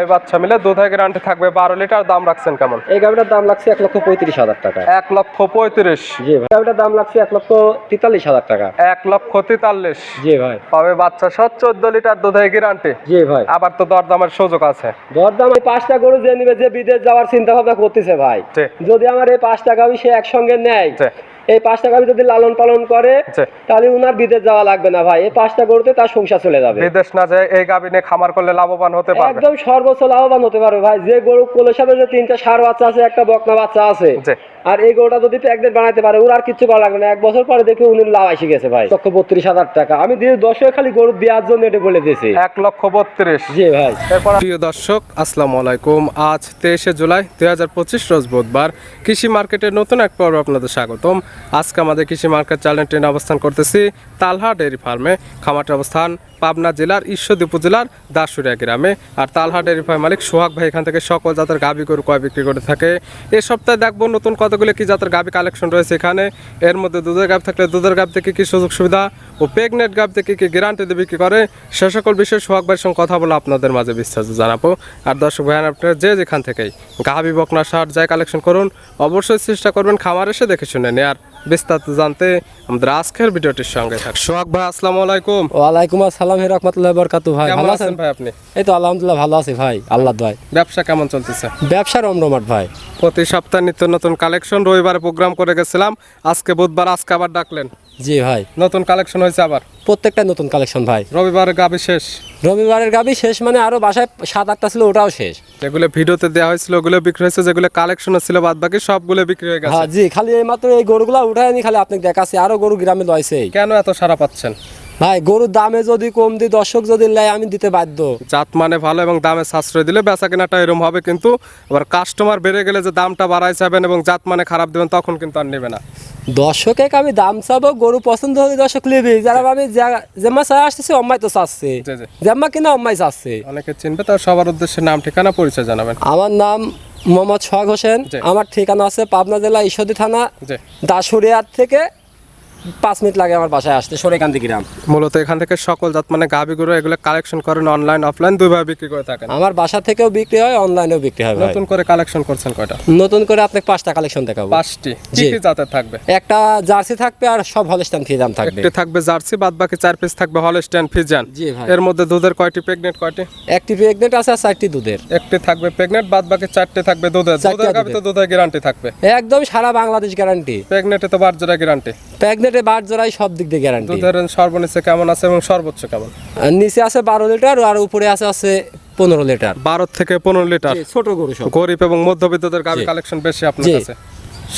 ভাই বাচ্চা মিলে দুধের গ্যারান্টি থাকবে। বারো লিটার দাম রাখছেন কেমন? এই গাভিটার দাম লাগছে এক লক্ষ পঁয়ত্রিশ হাজার টাকা। এক লক্ষ পঁয়ত্রিশ। জি ভাই গাভিটার দাম লাগছে এক লক্ষ তেতাল্লিশ হাজার টাকা। এক লক্ষ তেতাল্লিশ। জি ভাই। পাবে বাচ্চা সহ চোদ্দ লিটার দুধের গ্যারান্টি। জি ভাই। আবার তো দরদামের সুযোগ আছে। দরদাম এই পাঁচটা গরু যে নিবে যে বিদেশ যাওয়ার চিন্তা ভাবনা করতেছে ভাই। যদি আমার এই পাঁচটা গাভি সে একসঙ্গে নেয়। এই পাঁচটা গাভি যদি লালন পালন করে তাহলে উনার বিদেশ যাওয়া লাগবে না ভাই। এই পাঁচটা গরুতে তার সংসার চলে যাবে। বিদেশ না যায় এই গাবিনে খামার করলে লাভবান হতে পারবে। একদম সর্বোচ্চ লাভবান হতে পারবে ভাই। যে গরু কোলের সাথে যে তিনটা সার বাচ্চা আছে একটা বকনা বাচ্চা আছে আর এই গরুটা যদি প্যাকডেট বানাতে পারে ওর আর কিছু করা লাগবে না। এক বছর পরে দেখি উনি লাভ এসে গেছে ভাই। লক্ষ বত্রিশ হাজার টাকা। আমি দিয়ে দশে খালি গরু দেওয়ার জন্য এটা বলে দিয়েছি। এক লক্ষ বত্রিশ। জি ভাই। এরপর প্রিয় দর্শক আসসালামু আলাইকুম। আজ তেইশে জুলাই দুই হাজার পঁচিশ রোজ বুধবার। কৃষি মার্কেটের নতুন এক পর্ব আপনাদের স্বাগতম। আজকে আমাদের কৃষি মার্কেট চ্যানেলটি অবস্থান করতেছি তালহা ডেয়ারি ফার্মে। খামারটির অবস্থান পাবনা জেলার ঈশ্বরদী উপজেলার দাসুরিয়া গ্রামে। আর তালহা ডেয়ারি ফার্ম মালিক সোহাগ ভাই এখান থেকে সকল জাতের গাভী গরু কয় বিক্রি করে থাকে। এ সপ্তাহে দেখব নতুন কতগুলো কি জাতের গাভী কালেকশন রয়েছে এখানে। এর মধ্যে দুধের গাভ থাকলে দুধের গাভ থেকে কি সুযোগ সুবিধা ও প্রেগনেন্ট গাভ থেকে কি গ্যারান্টি দিয়ে বিক্রি করে, সে সকল বিষয়ে সোহাগ ভাইয়ের সঙ্গে কথা বলে আপনাদের মাঝে বিস্তারিত জানাব। আর দর্শক ভাইয়ান আপনারা যে যেখান থেকেই গাভী বকনা, সার, যাই কালেকশন করুন, অবশ্যই চেষ্টা করবেন খামার এসে দেখে শুনে নেয়ার। বিস্তারিত জানতে আমাদের আজকের ভিডিওটির সঙ্গে থাক সোহাগ ভাই আসসালামু আলাইকুম। ওয়ালাইকুম আসসালাম হে রহমতুল্লাহ বরকাতু ভাই কেমন ভালো আছেন ভাই আপনি? এই তো আলহামদুলিল্লাহ ভালো আছি ভাই আল্লাহ দয় ব্যবসা কেমন চলতেছে? ব্যবসা রমরমাট ভাই। প্রতি সপ্তাহে নিত্য নতুন কালেকশন রবিবারে প্রোগ্রাম করে গেছিলাম। আজকে বুধবার আজকে আবার ডাকলেন। জি ভাই। নতুন কালেকশন হয়েছে আবার? প্রত্যেকটা নতুন কালেকশন ভাই। রবিবারে গাবি শেষ। রবিবারের গাবি শেষ মানে আরও বাসায় সাত আটটা ছিল ওটাও শেষ। যেগুলো ভিডিওতে দেওয়া হয়েছিল ওগুলো বিক্রি হয়েছে যেগুলো কালেকশন ছিল বাদ বাকি সবগুলো বিক্রি হয়ে গেছে। হ্যাঁ জি খালি এই মাত্র এই গরুগুলা উঠায়নি খালি আপনি দেখাচ্ছি আরও গরু গ্রামে লয়ছে কেন এত সারা পাচ্ছেন? ভাই গরুর দামে যদি কম দিই দর্শক যদি নেয় আমি দিতে বাধ্য। জাত মানে ভালো এবং দামে সাশ্রয় দিলে বেচা কেনাটা এরকম হবে কিন্তু আবার কাস্টমার বেড়ে গেলে যে দামটা বাড়াই যাবেন এবং জাত মানে খারাপ দেবেন তখন কিন্তু আর নেবে না। দর্শকে আমি দাম চাবো গরু পছন্দ হলে দর্শক নেবে যারা আমি জেম্মা চাই আসতেছি অম্মাই তো চাচ্ছে। জি, জি। যেম্মা কিনা অম্মাই চাচ্ছে। অনেকে চিনবে তার সবার উদ্দেশ্যে নাম ঠিকানা পরিচয় জানাবেন। আমার নাম মোহাম্মদ সোহাগ হোসেন। আমার ঠিকানা আছে পাবনা জেলা ঈশ্বরদী থানা দাসুরিয়ার থেকে পাঁচ মিনিট লাগে আমার বাসায় আসতে সরেকান্দি গ্রাম মূলত এখান থেকে সকল জাত মানে গাভিগুলো এগুলো কালেকশন করেন অনলাইন অফলাইন দুইভাবে বিক্রি করে থাকেন। আমার বাসা থেকেও বিক্রি হয় অনলাইনেও বিক্রি হয় নতুন করে কালেকশন করছেন কয়টা? নতুন করে আপনাকে পাঁচটা কালেকশন দেখাবো। পাঁচটি। কি কি জাতের থাকবে? একটা জার্সি থাকবে আর সব হলস্টান ফিজাম থাকবে। একটি থাকবে জার্সি বাদ বাকি চার পিস থাকবে হলস্টাইন ফিজিয়ান জি ভাই। এর মধ্যে দুধের কয়টি প্রেগনেন্ট কয়টি? একটি প্রেগনেন্ট আছে আর চারটি দুধের। একটি থাকবে প্রেগনেন্ট বাদ বাকি চারটে থাকবে দুধের। দুধের গাভি তো দুধের গ্যারান্টি থাকবে। একদম সারা বাংলাদেশ গ্যারান্টি প্রেগনেন্টে তো বার জোড়া গ্যারান্টি প্রেগনেন্টে বার জোড়াই সব দিক দিয়ে গ্যারান্টি দুধের সর্বনিচে কেমন আছে এবং সর্বোচ্চ কেমন? নিচে আছে বারো লিটার আর উপরে আছে আছে পনেরো লিটার। বারো থেকে পনেরো লিটার। ছোট গরু সব। গরিব এবং মধ্যবিত্তদের গাভি জি। কালেকশন বেশি আপনার কাছে।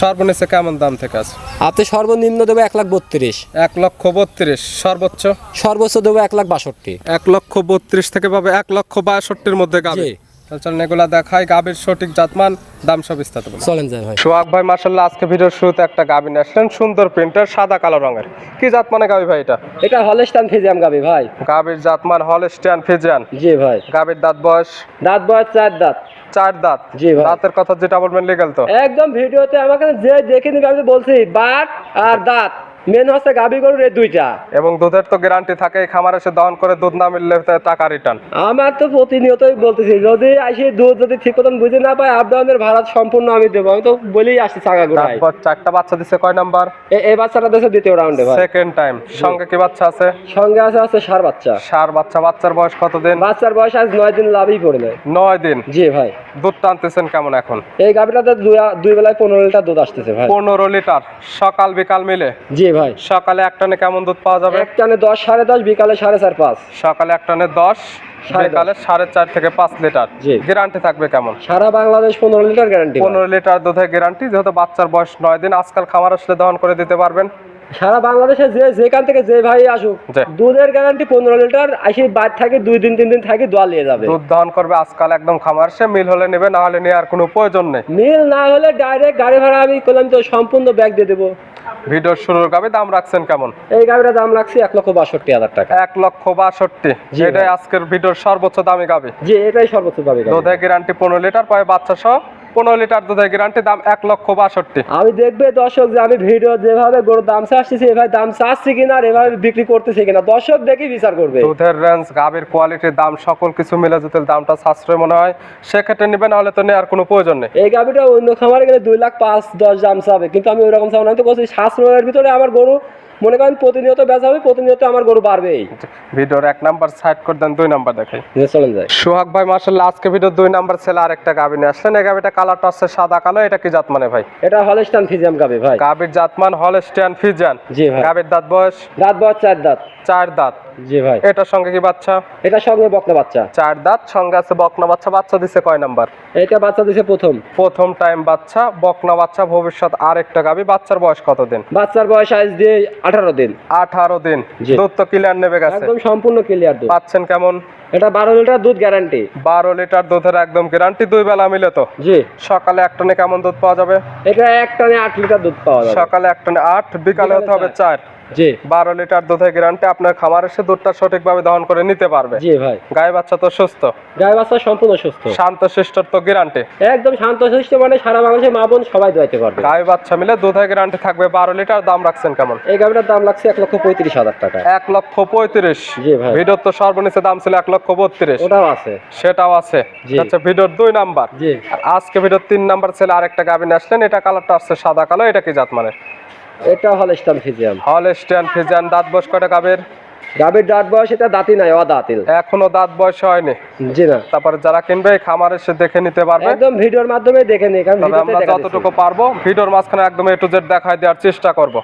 সর্বনিচে কেমন দাম থেকে আছে? আপনি সর্বনিম্ন দেবো এক লাখ বত্রিশ। এক লক্ষ বত্রিশ। সর্বোচ্চ? সর্বোচ্চ দেবো এক লাখ বাষট্টি। এক লক্ষ বত্রিশ থেকে পাবে এক লক্ষ বাষট্টির মধ্যে গাভি। তাহলে চলেন এগুলা দেখাই গাভীর সঠিক জাতমান দাম সব বিস্তারিত চলেন যাই ভাই। সোহাগ ভাই মার্শাল্লাহ আজকে ভিডিওর শুরুতে একটা গাভি নিয়ে সুন্দর প্রিন্টার সাদা কালো রঙের। কি জাত মানে গাভি ভাই এটা? এটা হলস্টান ফিজিয়াম গাবি ভাই। গাভীর জাতমান হলস্টিয়ান ফিজিয়ান। জি ভাই। গাভীর দাঁত বয়স? দাঁত বয়স চার দাঁত। চার দাঁত? জি ভাই। দাঁতের কথা যেটা বলবেন লিগেল তো? একদম ভিডিওতে আমাকে যে দেখে নিবে আমি বলছি বাট আর দাঁত। মেন হচ্ছে গাবি গরুর এই দুইটা। এবং দুধের তো গ্যারান্টি থাকে খামার এসে দহন করে দুধ না মিললে টাকা রিটার্ন আমার তো প্রতিনিয়তই বলতেছি যদি আসি দুধ যদি ঠিক মতন বুঝে না পাই ভাড়া সম্পূর্ণ আমি দেবো। আমি তো বলেই চাকা গোড়ায় চারটা বাচ্চা দিছে কয় নাম্বার? এই বাচ্চাটা দেশে দ্বিতীয় রাউন্ডে ভাই। সেকেন্ড টাইম সঙ্গে কি বাচ্চা আছে? সঙ্গে আছে আছে সার বাচ্চা। সার বাচ্চা বাচ্চার বয়স কতদিন? বাচ্চার বয়স আজ নয় দিন লাভই করে নয় দিন। জি ভাই। দুধ টানতেছেন কেমন এখন? এই গাভিটাতে দুই দুই বেলায় পনেরো লিটার দুধ আসতেছে ভাই। পনেরো লিটার। সকাল বিকাল মিলে? জি ভাই। সকালে এক টানে কেমন দুধ পাওয়া যাবে? এক টানে দশ সাড়ে দশ বিকালে সাড়ে চার পাঁচ। সকালে এক টানে সাড়ে দশ। বিকালে সাড়ে চার থেকে পাঁচ লিটার। গ্যারান্টি থাকবে কেমন? সারা বাংলাদেশ পনেরো লিটার গ্যারান্টি পনেরো লিটার দুধের গ্যারান্টি যেহেতু বাচ্চার বয়স নয় দিন আজকাল খামার আসলে দহন করে দিতে পারবেন। সারা বাংলাদেশে যে যেখান থেকে যে ভাই আসুক দুধের গ্যারান্টি পনেরো লিটার আসি বাদ থাকে দুই দিন তিন দিন থাকে দোয়া নিয়ে যাবে। দুধ দহন করবে আজকাল একদম খামার সে মিল হলে নেবে না হলে নেওয়ার কোনো প্রয়োজন নেই। মিল না হলে ডাইরেক্ট গাড়ি ভাড়া আমি করলাম তো সম্পূর্ণ ব্যাগ দিয়ে দেবো। ভিডিওর শুরুর গাবে দাম রাখছেন কেমন? এই গাড়িটার দাম রাখছি এক লক্ষ বাষট্টি হাজার টাকা। এক লক্ষ বাষট্টি। এটাই। আজকের ভিডিওর সর্বোচ্চ দামি গাবে জি এটাই সর্বোচ্চ দামি। দুধের গ্যারান্টি পনেরো লিটার পায় বাচ্চা সহ পনেরো লিটার দুধের গ্যারান্টি দাম এক লক্ষ বাষট্টি। আমি দেখবে দর্শক যে আমি ভিডিও যেভাবে গরুর দাম চাচ্ছি এভাবে দাম চাচ্ছি কিনা আর এভাবে বিক্রি করতেছি কিনা দর্শক দেখি বিচার করবে। দুধের রেঞ্জ গাভীর কোয়ালিটির দাম সকল কিছু মিলে যদি দামটা সাশ্রয় মনে হয় সেক্ষেত্রে নিবে নাহলে তো নেওয়ার কোনো প্রয়োজন নেই। এই গাভিটা অন্য খামারে গেলে দুই লাখ পাঁচ দশ দাম চাবে। কিন্তু আমি ওইরকম চাবো না তো বলছি সাশ্রয়ের ভিতরে আমার গরু মনে করেন প্রতিনিয়ত বেচা হবে প্রতিনিয়ত আমার গরু বাড়বেই। ভিডিওর এক নাম্বার সাইড করে দেন দুই নাম্বার দেখাই। চলেন যায় সোহাগ ভাই মার্শাল্লাহ আজকে ভিডিও দুই নাম্বার ছেলে আরেকটা গাভী নিয়ে আসলেন। এই গাভীটা কালারটা হচ্ছে সাদা কালো এটা কি জাত মানে ভাই? এটা হলেস্টান ফিজিয়াম গাভি ভাই। গাভীর জাতমান হলস্টিয়ান ফিজান জি ভাই। গাভীর দাঁত বয়স? দাঁত বয়স চার দাঁত। চার দাঁত। জি ভাই। এটার সঙ্গে কি বাচ্চা? এটা সঙ্গে বকনা বাচ্চা। চার দাঁত সঙ্গে আছে বকনা বাচ্চা। বাচ্চা দিছে কয় নাম্বার? এটা বাচ্চা দিছে প্রথম। প্রথম টাইম বাচ্চা বকনা বাচ্চা ভবিষ্যৎ আরেকটা গাবি। বাচ্চার বয়স কত দিন বাচ্চার বয়স আজ দিয়ে আঠারো দিন। আঠারো দিন। দুধ তো ক্লিয়ার নেবে গেছে একদম সম্পূর্ণ ক্লিয়ার দুধ। পাচ্ছেন কেমন? এটা বারো লিটার দুধ গ্যারান্টি বারো লিটার দুধের একদম গ্যারান্টি দুই বেলা মিলে তো। জি। সকালে এক টনে কেমন দুধ পাওয়া যাবে? এটা এক টনে আট লিটার দুধ পাওয়া যাবে। সকালে এক টনে আট বিকালে হতে হবে চার। জি। বারো লিটার দুধের গ্যারান্টি আপনার খামার এসে দুধটা সঠিকভাবে দহন করে নিতে পারবে। জি ভাই। গায়ে বাচ্চা তো সুস্থ। গায়ে বাচ্চা সম্পূর্ণ সুস্থ। শান্ত শিষ্টর তো গ্যারান্টি একদম শান্ত শিষ্ট মানে সারা বাংলাদেশের মা বোন সবাই দোয়াইতে পারবে। গায়ে বাচ্চা মিলে দুধের গ্যারান্টি থাকবে বারো লিটার দাম রাখছেন কেমন? এই গাভিটার দাম লাগছে এক লক্ষ পঁয়ত্রিশ হাজার টাকা। এক লক্ষ পঁয়ত্রিশ। জি ভাই। ভিডিওর তো সর্বনিচে দাম ছিল এক লক্ষ বত্রিশ। ওটাও আছে। সেটাও আছে। আচ্ছা ভিডিওর দুই নাম্বার। জি। আজকে ভিডিওর তিন নাম্বার ছিল আরেকটা গাভিন আসলেন। এটা কালারটা আসছে সাদা কালো। এটা কি জাত মানে? এটা হলস্টান ফিজিয়ান। হল ফিজিয়ান দাঁত বস কটা গাভীর গাভির দাঁত বয়স এটা দাঁতি নাই অদাতিল। এখনও দাঁত বয়স হয়নি। জি না। তারপরে যারা কিনবে খামার এসে দেখে নিতে পারবে। একদম ভিডিওর মাধ্যমে দেখে নিই কারণ ভিডিওতে আমরা যতটুকু পারব ভিডিওর মাঝখানে একদম এ টু জেড দেখায় দেওয়ার চেষ্টা করব।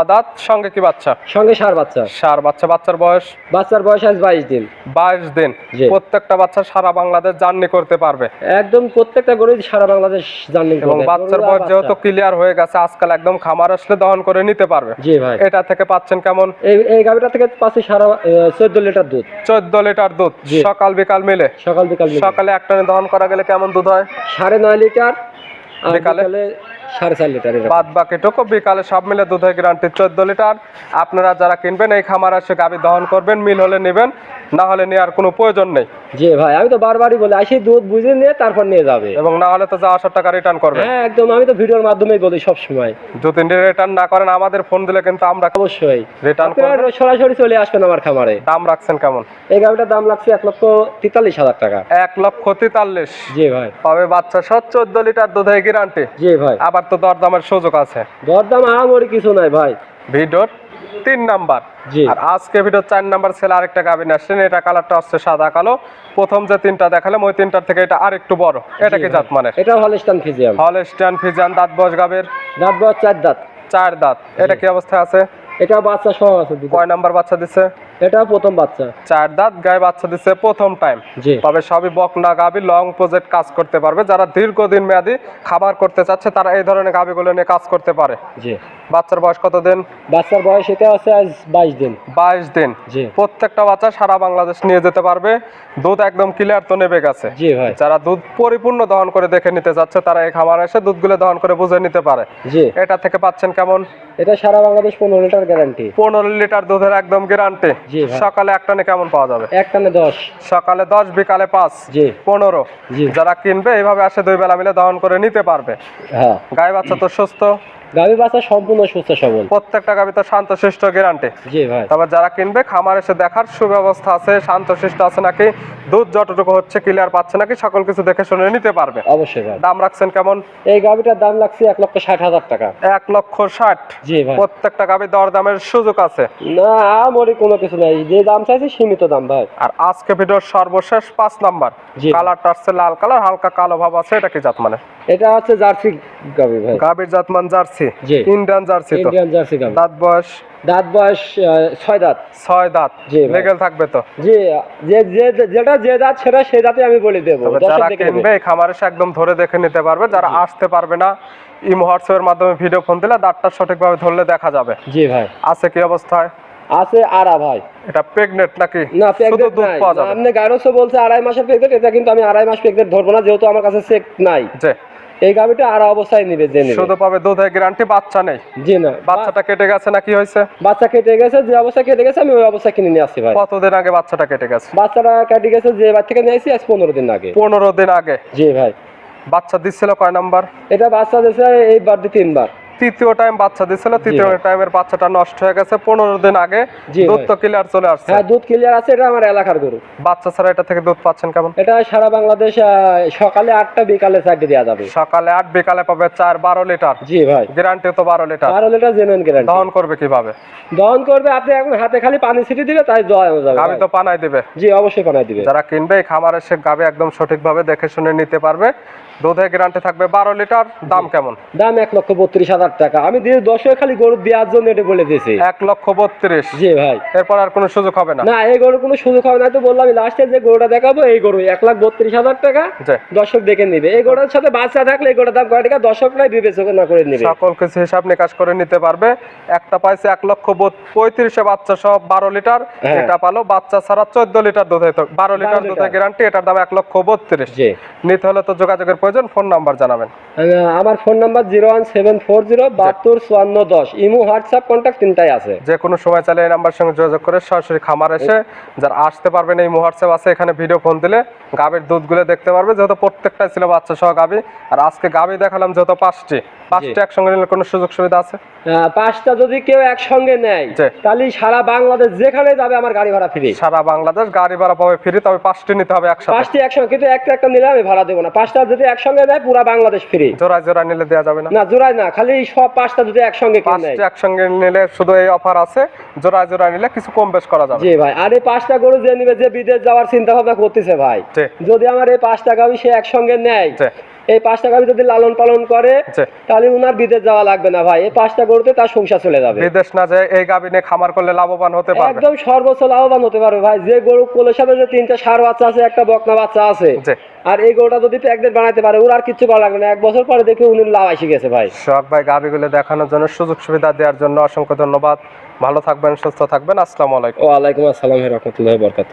অদাঁত সঙ্গে কি বাচ্চা? সঙ্গে সার বাচ্চা। সার বাচ্চা বাচ্চার বয়স? বাচ্চার বয়স আজ বাইশ দিন। বাইশ দিন। প্রত্যেকটা বাচ্চা সারা বাংলাদেশ জার্নি করতে পারবে। একদম প্রত্যেকটা গরু সারা বাংলাদেশ জার্নি এবং বাচ্চার বয়স যেহেতু ক্লিয়ার হয়ে গেছে আজকাল একদম খামার আসলে দহন করে নিতে পারবে। জি ভাই। এটা থেকে পাচ্ছেন কেমন? এই এই গাভিটা থেকে পাচ্ছি সারা চোদ্দ লিটার দুধ। চোদ্দ লিটার দুধ সকাল বিকাল মিলে। সকাল বিকাল সকালে এক টানে দহন করা গেলে কেমন দুধ হয়? সাড়ে নয় লিটার বিকালে? সাড়ে চার লিটার। বাদ বাকিটুকু বিকালে সব মিলে দুধের গ্যারান্টি চোদ্দ লিটার। আপনারা যারা কিনবেন এই খামার এসে দহন করবেন মিল হলে নেবেন না হলে নেওয়ার কোনো প্রয়োজন নেই। জি ভাই আমি তো বারবারই বলি আসি দুধ বুঝে নিয়ে তারপর নিয়ে যাবে। এবং না হলে তো যা আসার টাকা রিটার্ন করবেন হ্যাঁ একদম আমি তো ভিডিওর মাধ্যমেই বলি সব সময় যদি রিটার্ন না করেন আমাদের ফোন দিলে কিন্তু আমরা অবশ্যই। রিটার্ন সরাসরি চলে আসবেন আমার খামারে। দাম রাখছেন কেমন? এই গাভিটার দাম লাগছে এক লক্ষ তেতাল্লিশ হাজার টাকা। এক লক্ষ তেতাল্লিশ। জি ভাই। পাবে বাচ্চা সব চোদ্দ লিটার দুধের গ্যারান্টি জি ভাই। আবার তো দরদামের সুযোগ আছে। দরদাম আহামরি কিছু নাই ভাই। ভিডিওর তিন নাম্বার। জি। আর আজকে ভিডিও চার নাম্বার ছেলে আরেকটা গাভিন আসছেন এটা কালারটা হচ্ছে সাদা কালো। প্রথম যে তিনটা দেখালাম ওই তিনটার থেকে এটা আরেকটু বড়। এটা কি জাত মানে এটা হলস্টান ফিজিয়াম হল স্ট্যান্ড ফিজান দাঁত বস গাবের দাঁত বয়স চার দাঁত। চার দাঁত। এটা কি অবস্থায় আছে? এটা বাচ্চা সহ আছে। কয় নাম্বার বাচ্চা দিছে? এটা প্রথম বাচ্চা। চার দাঁত গায়ে বাচ্চা দিছে প্রথম টাইম তবে সবই বকনা গাবি লং প্রজেক্ট কাজ করতে পারবে। যারা দীর্ঘদিন মেয়াদি খাবার করতে চাচ্ছে তারা এই ধরনের গাবিগুলো নিয়ে কাজ করতে পারে। জি। বাচ্চার বয়স কত দিন বাচ্চার বয়স এটা আছে আজ বাইশ দিন। বাইশ দিন। জি। প্রত্যেকটা বাচ্চা সারা বাংলাদেশ নিয়ে যেতে পারবে। দুধ একদম ক্লিয়ার তো নেবে গেছে। জি ভাই। যারা দুধ পরিপূর্ণ দহন করে দেখে নিতে যাচ্ছে তারা এই খামার এসে দুধগুলো দহন করে বুঝে নিতে পারে। জি। এটা থেকে পাচ্ছেন কেমন? এটা সারা বাংলাদেশ পনেরো লিটার গ্যারান্টি পনেরো লিটার দুধের একদম গ্যারান্টি। সকালে একটানে কেমন পাওয়া যাবে? এক টানে দশ। সকালে দশ বিকালে পাঁচ। জি। পনেরো। জি। যারা কিনবে এইভাবে আসে দুই বেলা মিলে দহন করে নিতে পারবে। হ্যাঁ। গায়ে বাচ্চা তো সুস্থ। গাভী বাচ্চা সম্পূর্ণ সুস্থ সবল। প্রত্যেকটা গাবি তো শান্তশিষ্ট গ্যারান্টি জি ভাই। তারপর যারা কিনবে খামার এসে দেখার সুব্যবস্থা আছে শান্তশিষ্ট আছে নাকি? দুধ যতটুকু হচ্ছে ক্লিয়ার পাচ্ছে নাকি সকল কিছু দেখে শুনে নিতে পারবে। অবশ্যই ভাই। দাম রাখছেন কেমন? এই গাভীটার দাম লাগছে এক লক্ষ ষাট হাজার টাকা। এক লক্ষ ষাট। জি ভাই। প্রত্যেকটা গাবি দর দামের সুযোগ আছে। না আমরি কোনো কিছু নাই। যে দাম চাইছি সীমিত দাম ভাই। আর আজকে ভিডিওর সর্বশেষ পাঁচ নাম্বার। কালারটা আসছে লাল কালার হালকা কালো ভাব আছে এটা কি জাত মানে? এটা হচ্ছে জার্সি গাভী ভাই। গাবির জাতমান জার্সি। ইন্ডিয়ান জার্সি তো। ইন্ডিয়ান জার্সি গাভী দাঁত বয়স? দাঁত বয়স ছয় দাঁত। ছয় দাঁত। জি লেগেল থাকবে তো? জি যে যে- যেটা যে দাঁত সেটা সেই দাঁতে আমি বলে দেবো। যারা কিনবে খামার এসে একদম ধরে দেখে নিতে পারবে। যারা আসতে পারবে না ইমো হোয়াটসঅ্যাপের মাধ্যমে ভিডিও ফোন দিলে দাঁতটা সঠিকভাবে ধরলে দেখা যাবে। জি ভাই। আছে কি অবস্থায়? আছে আরা ভাই। এটা প্রেগনেন্ট নাকি? না প্রেগনেন্ট দুধ পাওয়া যাবে? আপনি বলছে আড়াই মাসের প্রেগনেন্ট এটা কিন্তু আমি আড়াই মাস প্রেগনেন্ট ধরবো না যেহেতু আমার কাছে চেক নাই। যে এই গাভিটা আর অবস্থায় নিবে জেনে শুধু পাবে দুধের গ্যারান্টি বাচ্চা নেই। জি না। বাচ্চাটা কেটে গেছে নাকি হয়েছে? বাচ্চা কেটে গেছে যে অবস্থা কেটে গেছে আমি ওই অবস্থা কিনে নিয়ে আসি ভাই। কতদিন আগে বাচ্চাটা কেটে গেছে? বাচ্চাটা কেটে গেছে যে বাচ্চা থেকে নিয়েছি আজ পনেরো দিন আগে। পনেরো দিন আগে? জি ভাই। বাচ্চা দিচ্ছিল কয় নাম্বার? এটা বাচ্চা দিয়েছে এইবার দিয়ে তিনবার। তৃতীয় টাইম বাচ্চা দিচ্ছিল তৃতীয় টাইমের বাচ্চাটা নষ্ট হয়ে গেছে পনেরো দিন আগে দুধ তো ক্লিয়ার চলে আসছে। হ্যাঁ দুধ ক্লিয়ার আছে এটা আমার এলাকার গরু। বাচ্চা ছাড়া এটা থেকে দুধ পাচ্ছেন কেমন? এটা সারা বাংলাদেশ সকালে আটটা বিকালে চারটে দেওয়া যাবে। সকালে আট বিকালে পাবে চার বারো লিটার। জি ভাই। গ্যারান্টি তো বারো লিটার। বারো লিটার জেনুইন গ্যারান্টি দহন করবে কীভাবে? দহন করবে আপনি এখন হাতে খালি পানি ছিটি দিবে তাই দেওয়া যাবে গাবি তো পানাই দিবে। জি অবশ্যই বানাই দিবে। যারা কিনবে এই খামারে সে গাবি একদম সঠিকভাবে দেখে শুনে নিতে পারবে। দুধে গ্যারান্টি থাকবে বারো লিটার দাম কেমন? দাম এক লক্ষ বত্রিশ হাজার টাকা। আমি দিয়ে দশে খালি গরু দেওয়ার জন্য এটা বলে দিয়েছি। এক লক্ষ বত্রিশ। জি ভাই। এরপর আর কোনো সুযোগ হবে না? না এই গরু কোনো সুযোগ হবে না। তো বললাম লাস্টে যে গরুটা দেখাবো এই গরু এক লাখ বত্রিশ হাজার টাকা দর্শক দেখে নিবে। এই গরুর সাথে বাচ্চা থাকলে এই গরুর দাম কয় টাকা? দর্শকরাই বিবেচনা করে নিবে। সকল কিছু হিসাব নিকাশ করে নিতে পারবে। একটা পাইছে এক লক্ষ পঁয়ত্রিশে বাচ্চা সহ বারো লিটার। হ্যাঁ। এটা পালো বাচ্চা ছাড়া চোদ্দ লিটার দুধে বারো লিটার লিটার। দুধে গ্যারান্টি এটার দাম এক লক্ষ বত্রিশ। নিতে হলে তো যোগাযোগের প্রয়োজন ফোন নাম্বার জানাবেন? আমার phone number zero one seven four zero বাহাত্তর চুয়ান্ন দশ। ইমো হোয়াটসঅ্যাপ কন্ট্যাক্ট তিনটাই আছে। যে কোনো সময় চাইলে এই নাম্বার সঙ্গে যোগাযোগ করে সরাসরি খামার এসে যারা আসতে পারবেন এই হোয়াটসঅ্যাপ আছে এখানে ভিডিও ফোন দিলে গাভীর দুধগুলো দেখতে পারবে। যেহেতু প্রত্যেকটাই ছিল বাচ্চা সহ গাভী আর আজকে গাভী দেখালাম যেহেতু পাঁচটি। পাঁচটি একসঙ্গে নিলে কোনো সুযোগ সুবিধা আছে? পাঁচটা যদি কেউ একসঙ্গে নেয় তাহলে সারা বাংলাদেশ যেখানে যাবে আমার গাড়ি ভাড়া ফ্রি সারা বাংলাদেশ গাড়ি ভাড়া পাবে ফ্রি তবে পাঁচটি নিতে হবে একসাথে। পাঁচটি একসঙ্গে কিন্তু একটা একটা নিলে আমি ভাড়া দেবো না। পাঁচটা যদি একসঙ্গে দেয় পুরো বাংলাদেশ ফ্রি জোড়ায় জোড়ায় নিলে দেওয়া যাবে না? না জোড়ায় না খালি সব পাঁচটা যদি একসঙ্গে কেউ নেয়। একসঙ্গে নিলে শুধু এই অফার আছে জোড়ায় জোড়ায় নিলে কিছু কম বেশ করা যাবে। জি ভাই আর এই পাঁচটা গরু যে নিবে যে বিদেশ যাওয়ার চিন্তা ভাবনা করতেছে ভাই। যদি আমার এই পাঁচটা গাবি সে একসঙ্গে নেয়। এই পাঁচটা গাভি যদি লালন পালন করে তাহলে উনার বিদেশ যাওয়া লাগবে না ভাই। এই পাঁচটা গরুতে তার সংসার চলে যাবে। বিদেশ না যায় এই গাভী নিয়ে খামার করলে লাভবান হতে পারবে। একদম সর্বোচ্চ লাভবান হতে পারবে ভাই। যে গরু কোলের সাথে যে তিনটা সার বাচ্চা আছে একটা বকনা বাচ্চা আছে আর এই গরুটা যদি প্যাকডেট বানাতে পারে ওর আর কিছু করা লাগবে না। এক বছর পরে দেখে উনি লাভ এসে গেছে ভাই। সব ভাই গাভীগুলো দেখানোর জন্য সুযোগ সুবিধা দেওয়ার জন্য অসংখ্য ধন্যবাদ। ভালো থাকবেন সুস্থ থাকবেন। আসসালামু আলাইকুম। ওয়ালাইকুম আসসালাম রহমতুল্লাহ বরকাত